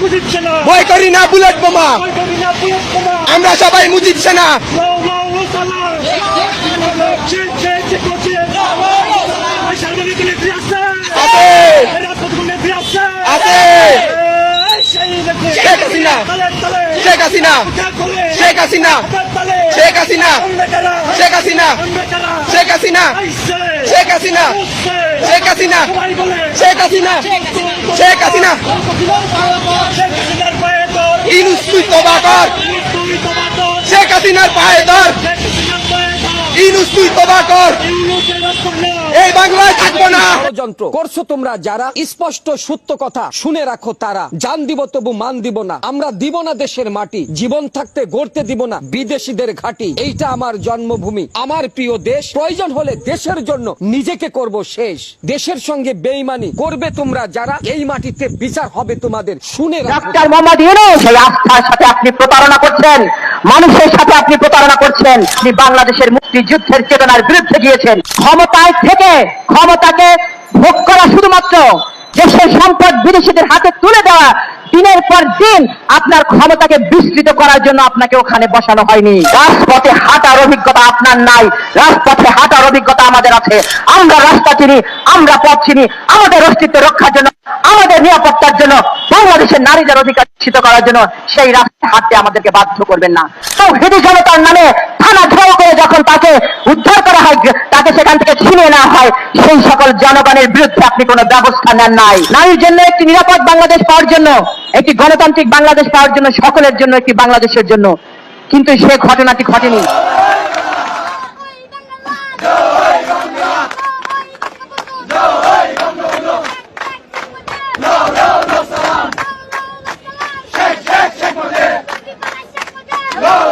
ভয় করি না বুলেট বোমা আমরা সবাই মুজিব সেনা শেখ হাসিনা। শেখ হাসিনা। শেখ হাসিনা। শেখ হাসিনা। শেখ হাসিনা। শেখ হাসিনা। শেখ হাসিনা শেখ হাসিনা শেখ হাসিনা শেখ হাসিনা। ইনুস তুই তোবা কর। শেখ হাসিনার পায়ে ধর। ইনুস তুই তোবা কর। এই বাংলায় ষড়যন্ত্র করছ তোমরা যারা। স্পষ্ট সত্য কথা শুনে রাখো তারা। জান দিব তবু মান দিব না। আমরা দিব না দেশের মাটি। জীবন থাকতে গড়তে দিব না বিদেশিদের ঘাটি। এইটা আমার জন্মভূমি। আমার প্রিয় দেশ। প্রয়োজন হলে দেশের জন্য নিজেকে করব শেষ। দেশের সঙ্গে বেইমানি করবে তোমরা যারা। এই মাটিতে বিচার হবে তোমাদের। শুনে সাথে আপনি প্রতারণা করছেন। মানুষের সাথে আপনি প্রতারণা করছেন। আপনি বাংলাদেশের মুক্তিযুদ্ধের চেতনার বিরুদ্ধে গিয়েছেন। ক্ষমতায় থেকে ক্ষমতাকে ভোগ করা শুধুমাত্র দেশের সম্পদ বিদেশিদের হাতে তুলে দেওয়া দিনের পর দিন আপনার ক্ষমতাকে বিস্তৃত করার জন্য আপনাকে ওখানে বসানো হয়নি। রাজপথে হাঁটার অভিজ্ঞতা আপনার নাই। রাজপথে হাঁটার অভিজ্ঞতা আমাদের আছে। আমরা রাস্তা চিনি, আমরা পথ চিনি। আমাদের অস্তিত্ব রক্ষার জন্য, আমাদের নিরাপত্তার জন্য বাংলাদেশের নারীদের অধিকার নিশ্চিত করার জন্য সেই রাস্তায় হাঁটতে আমাদেরকে বাধ্য করবেন না। তো হিন্দু জনতার নামে থানা ঘেরাও করে যখন তাকে উদ্ধার করা হয়, তাকে সেখান থেকে ছিনিয়ে নেওয়া হয়, সেই সকল জনগণের বিরুদ্ধে আপনি কোনো ব্যবস্থা নেন নাই। নারীর জন্য একটি নিরাপদ বাংলাদেশ পাওয়ার জন্য, একটি গণতান্ত্রিক বাংলাদেশ পাওয়ার জন্য, সকলের জন্য একটি বাংলাদেশের জন্য। কিন্তু সে ঘটনাটি ঘটেনি। No!